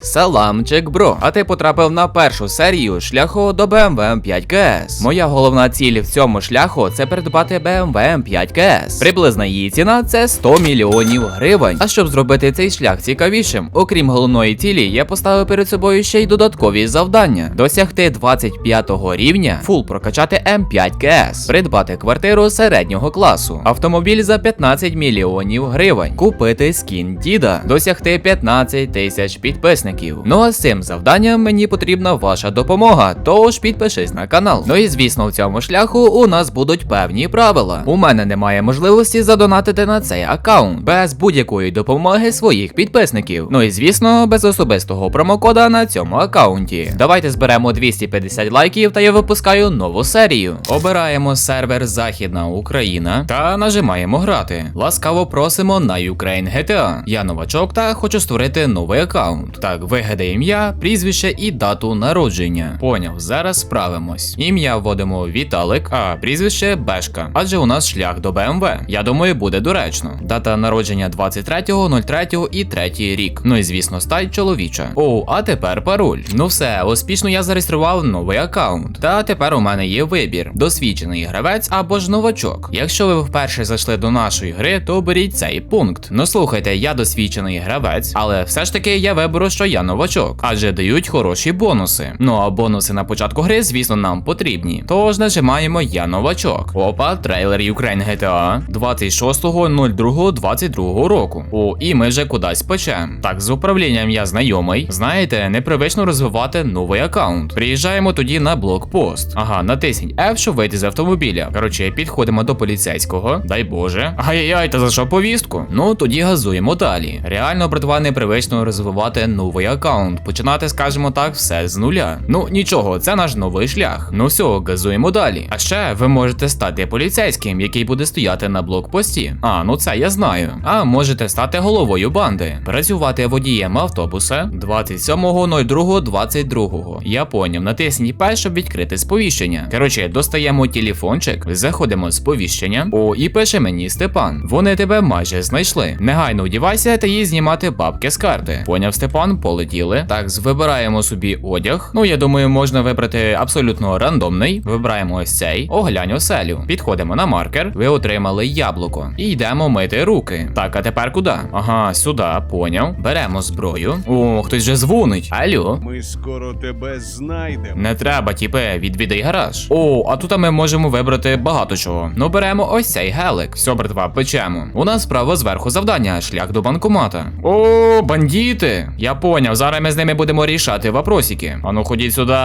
Саламчик, бро. А ти потрапив на першу серію шляху до BMW 5 ks Моя головна ціль в цьому шляху це придбати BMW 5 ks Приблизна її ціна це 100 мільйонів гривень. А щоб зробити цей шлях цікавішим, окрім головної цілі, я поставив перед собою ще й додаткові завдання: досягти 25 рівня, фул прокачати М5 КС, придбати квартиру середнього класу, автомобіль за 15 мільйонів гривень, купити скін діда, досягти 15 тисяч підписників. Ну а з цим завданням мені потрібна ваша допомога, тож підпишись на канал. Ну і звісно, в цьому шляху у нас будуть певні правила. У мене немає можливості задонатити на цей аккаунт без будь-якої допомоги своїх підписників. Ну і звісно, без особистого промокода на цьому аккаунті. Давайте зберемо 250 лайків та я випускаю нову серію. Обираємо сервер Західна Україна та нажимаємо грати. Ласкаво просимо на Ukraine GTA. Я новачок та хочу створити новий аккаунт. Так, вигадай ім'я, прізвище і дату народження. Поняв, зараз справимось. Ім'я вводимо Віталик, а прізвище Бешка. Адже у нас шлях до БМВ. Я думаю, буде доречно. Дата народження 23.03 і третій рік. Ну і звісно, стать чоловіча. О, а тепер пароль. Ну все, успішно я зареєстрував новий аккаунт. Та тепер у мене є вибір: досвідчений гравець або ж новачок. Якщо ви вперше зайшли до нашої гри, то оберіть цей пункт. Ну слухайте, я досвідчений гравець, але все ж таки я виберу, що я новачок, адже дають хороші бонуси. Ну а бонуси на початку гри, звісно, нам потрібні. Тож нажимаємо Я новачок. Опа, трейлер Ukraine GTA 26.02.22 року. О, і ми вже кудись печем. Так, з управлінням я знайомий. Знаєте, непривично розвивати новий аккаунт. Приїжджаємо тоді на блокпост. Ага, натисніть F, щоб вийти з автомобіля. Коротше, підходимо до поліцейського. Дай Боже. Ай-яй, та за що повістку? Ну тоді газуємо далі. Реально, братва, непривично розвивати новий аккаунт. Починати, скажімо так, все з нуля. Ну нічого, це наш новий шлях. Ну все, газуємо далі. А ще ви можете стати поліцейським, який буде стояти на блокпості. А, ну це я знаю. А можете стати головою банди, працювати водієм автобуса 27.02.22. Я поняв, натисніть П, щоб відкрити сповіщення. Коротше, достаємо телефончик, заходимо з сповіщення. О, і пише мені Степан. Вони тебе майже знайшли. Негайно вдівайся та їй знімати бабки з карти. Поняв Степан, полетіли. Так, вибираємо собі одяг. Ну, я думаю, можна вибрати абсолютно рандомний. Вибираємо ось цей, оглянь оселю. Підходимо на маркер. Ви отримали яблуко. І йдемо мити руки. Так, а тепер куди? Ага, сюди, поняв. Беремо зброю. О, хтось же дзвонить. Алло. Ми скоро тебе знайдемо. Не треба, тіпе, відвідай гараж. О, а тут ми можемо вибрати багато чого. Ну беремо ось цей гелик. Все, братва, печемо. У нас справа зверху завдання, шлях до банкомата. О, бандити! Я поняв, зараз ми з ними будемо рішати вопросики. Ану, ходіть сюди.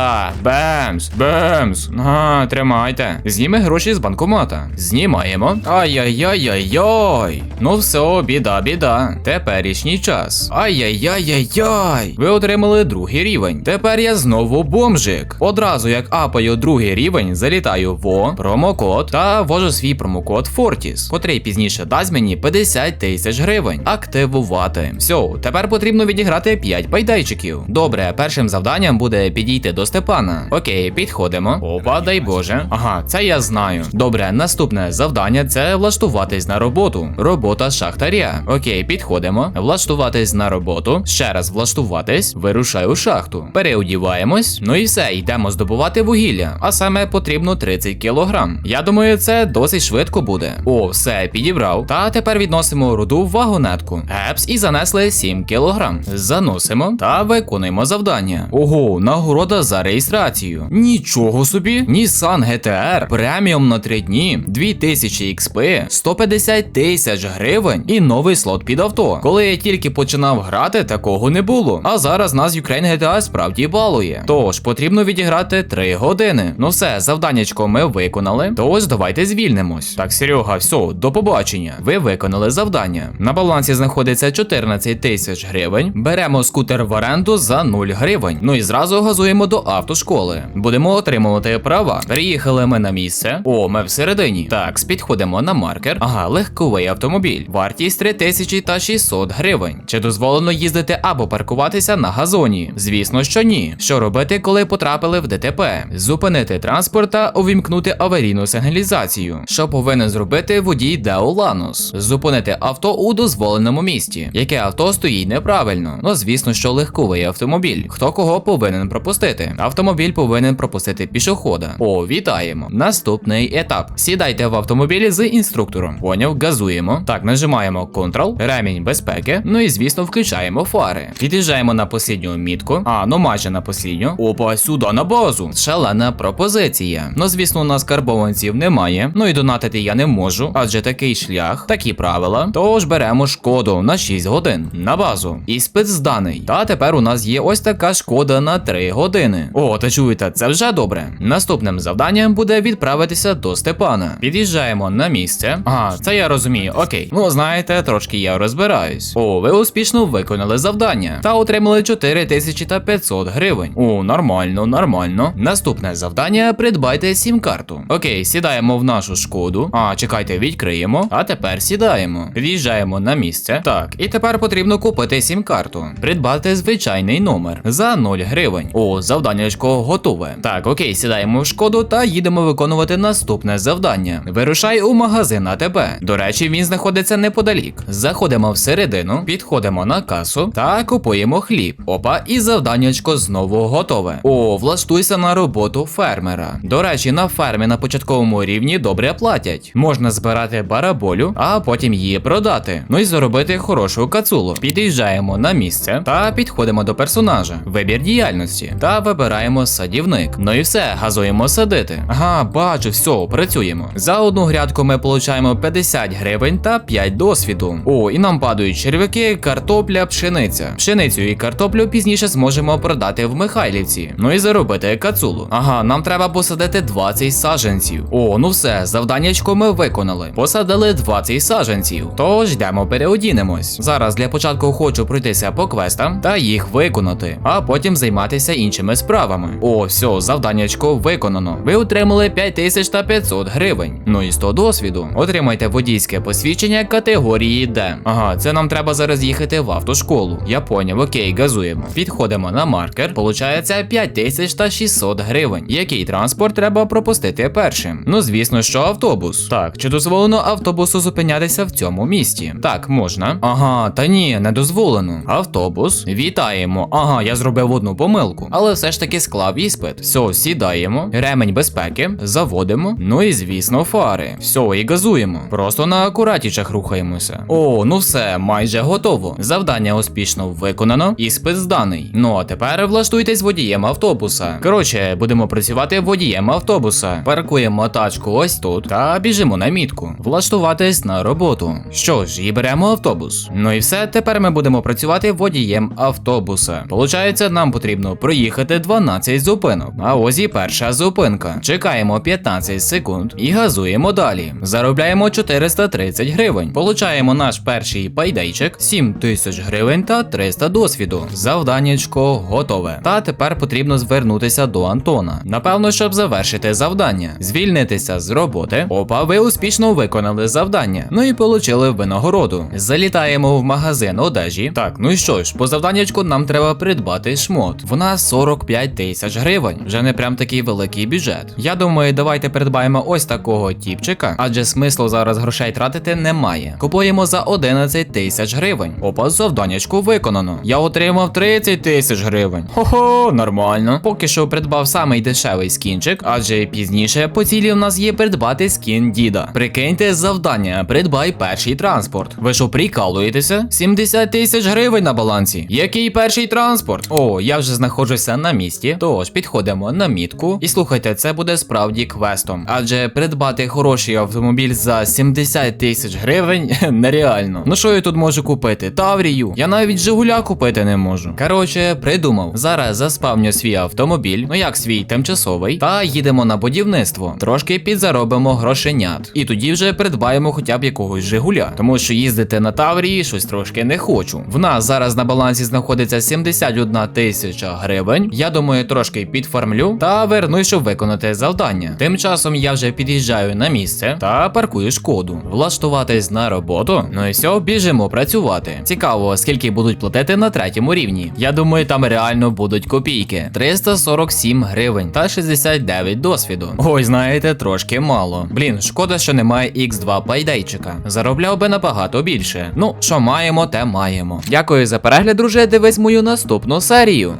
Бемс, бемс. На, тримайте. Зніми гроші з банкомата. Знімаємо. Ай-яй-яй-яй-яй. Ну все, біда, біда. Теперішній час. Ай-яй-яй-яй-яй. Ви отримали другий рівень. Тепер я знову бомжик. Одразу як апаю другий рівень, залітаю в промокод та ввожу свій промокод Fortis, котрий пізніше дасть мені 50 тисяч гривень. Активувати. Все, тепер потрібно відіграти 5 байдайчиків. Добре, першим завданням буде підійти до Степана. Окей, підходимо. Опа, дай Боже. Ага, це я знаю. Добре, наступне завдання це влаштуватись на роботу. Робота шахтаря. Окей, підходимо. Влаштуватись на роботу. Ще раз влаштуватись. Вирушаю у шахту. Переодіваємось. Ну і все, йдемо здобувати вугілля. А саме потрібно 30 кілограм. Я думаю, це досить швидко буде. О, все, підібрав. Та тепер відносимо руду в вагонетку. Епс і занесли 7 кілограм. Заносимо та виконуємо завдання. Ого, нагорода за реєстрацію. Нічого собі. Nissan GTR преміум на 3 дні, 2000 XP, 150 тисяч гривень і новий слот під авто. Коли я тільки починав грати, такого не було. А зараз нас Ukraine GTA справді балує. Тож потрібно відіграти 3 години. Ну все, завданнячко ми виконали. Тож давайте звільнимось. Так, Серега, все, до побачення. Ви виконали завдання. На балансі знаходиться 14 тисяч гривень. Беремо скутер в оренду за 0 гривень. Ну і зразу газуємо до автошколи. Будемо отримувати права. Приїхали ми на місце. О, ми всередині. Так, підходимо на маркер. Ага, легковий автомобіль. Вартість 3600 гривень. Чи дозволено їздити або паркуватися на газоні? Звісно, що ні. Що робити, коли потрапили в ДТП? Зупинити транспорт та увімкнути аварійну сигналізацію. Що повинен зробити водій Део Ланус? Зупинити авто у дозволеному місці. Яке авто стоїть неправильно? Ну, звісно. Звісно, що легковий автомобіль. Хто кого повинен пропустити? Автомобіль повинен пропустити пішохода. О, вітаємо. Наступний етап. Сідайте в автомобілі з інструктором. Поняв, газуємо. Так, нажимаємо Ctrl, ремінь безпеки. Ну і звісно, включаємо фари. Під'їжджаємо на послідню мітку. А, ну майже на послідню. Опа, сюди на базу. Шалена пропозиція. Ну, звісно, у нас карбованців немає. Ну і донатити я не можу, адже такий шлях, такі правила. Тож беремо шкоду на 6 годин на базу. Іспит зданий. Та тепер у нас є ось така шкода на 3 години. О, та чуєте, це вже добре. Наступним завданням буде відправитися до Степана. Під'їжджаємо на місце. Ага, це я розумію. Окей. Ну знаєте, трошки я розбираюсь. О, ви успішно виконали завдання та отримали 4500 гривень. О, нормально, нормально. Наступне завдання придбайте сім-карту. Окей, сідаємо в нашу шкоду. А, чекайте, відкриємо. А тепер сідаємо. Під'їжджаємо на місце. Так, і тепер потрібно купити сім-карту. Придбати звичайний номер за 0 гривень. О, завданнячко готове. Так, окей, сідаємо в шкоду та їдемо виконувати наступне завдання. Вирушай у магазин АТБ. До речі, він знаходиться неподалік. Заходимо всередину, підходимо на касу та купуємо хліб. Опа, і завданнячко знову готове. О, влаштуйся на роботу фермера. До речі, на фермі на початковому рівні добре платять. Можна збирати бараболю, а потім її продати. Ну і заробити хорошу кацулу. Під'їжджаємо на місце та підходимо до персонажа. Вибір діяльності та вибираємо садівник. Ну і все, газуємо садити. Ага, бачу, все, працюємо. За одну грядку ми получаємо 50 гривень та 5 досвіду. О, і нам падають черв'яки, картопля, пшениця. Пшеницю і картоплю пізніше зможемо продати в Михайлівці. Ну і заробити кацулу. Ага, нам треба посадити 20 саджанців. О, ну все, завданнячко ми виконали. Посадили 20 саджанців. Тож йдемо переодінемось. Зараз для початку хочу пройтися по квестам та їх виконати, а потім займатися іншими справами. О, все, завданнячко виконано. Ви отримали 5500 гривень. Ну і 100 досвіду. Отримайте водійське посвідчення категорії D. Ага, це нам треба зараз їхати в автошколу. Я поняв, окей, газуємо. Підходимо на маркер. Получається 5600 гривень. Який транспорт треба пропустити першим? Ну, звісно, що автобус. Так, чи дозволено автобусу зупинятися в цьому місті? Так, можна. Ага, та ні, не дозволено. Автобус. Вітаємо. Ага, я зробив одну помилку. Але все ж таки склав іспит. Все, сідаємо. Ремень безпеки. Заводимо. Ну і звісно, фари. Все, і газуємо. Просто на акуратічах рухаємося. О, ну все, майже готово. Завдання успішно виконано. Іспит зданий. Ну а тепер влаштуйтесь водієм автобуса. Коротше, будемо працювати водієм автобуса. Паркуємо тачку ось тут та біжимо на мітку. Влаштуватись на роботу. Що ж, і беремо автобус. Ну і все, тепер ми будемо працювати водієм автобуса. Получається, нам потрібно проїхати 12 зупинок. А ось і перша зупинка. Чекаємо 15 секунд і газуємо далі. Заробляємо 430 гривень. Получаємо наш перший пайдейчик, 7 тисяч гривень та 300 досвіду. Завданнячко готове. Та тепер потрібно звернутися до Антона. Напевно, щоб завершити завдання. Звільнитися з роботи. Опа, ви успішно виконали завдання. Ну і получили винагороду. Залітаємо в магазин одежі. Так, ну і що ж, по завданнячку нам треба придбати шмот. Вона 45 тисяч гривень. Вже не прям такий великий бюджет. Я думаю, давайте придбаємо ось такого тіпчика, адже смислу зараз грошей тратити немає. Купуємо за 11 тисяч гривень. Опа, завданнячку виконано. Я отримав 30 тисяч гривень. Хо-хо, нормально. Поки що придбав самий дешевий скінчик, адже пізніше по цілі в нас є придбати скін діда. Прикиньте завдання, придбай перший транспорт. Ви що прикалуєтеся? 70 тисяч гривень на балансі. Який перший транспорт? О, я вже знаходжуся на місці. Тож підходимо на мітку. І слухайте, це буде справді квестом. Адже придбати хороший автомобіль за 70 тисяч гривень нереально. Ну що я тут можу купити? Таврію. Я навіть Жигуля купити не можу. Коротше, придумав. Зараз заспавню свій автомобіль, ну як свій тимчасовий, та їдемо на будівництво. Трошки підзаробимо грошенят. І тоді вже придбаємо хоча б якогось Жигуля. Тому що їздити на Таврії щось трошки не хочу. В нас зараз на балансі знаходиться 71 тисяча гривень. Я думаю, трошки підфармлю та вернусь, щоб виконати завдання. Тим часом я вже під'їжджаю на місце та паркую шкоду. Влаштуватись на роботу. Ну і все, біжимо працювати. Цікаво, скільки будуть платити на третьому рівні. Я думаю, там реально будуть копійки. 347 гривень та 69 досвіду. Ой, знаєте, трошки мало. Блін, шкода, що немає X2 пайдейчика. Заробляв би набагато більше. Ну, що маємо, те маємо. Дякую за перегляд. Друже, дивись мою наступну серію.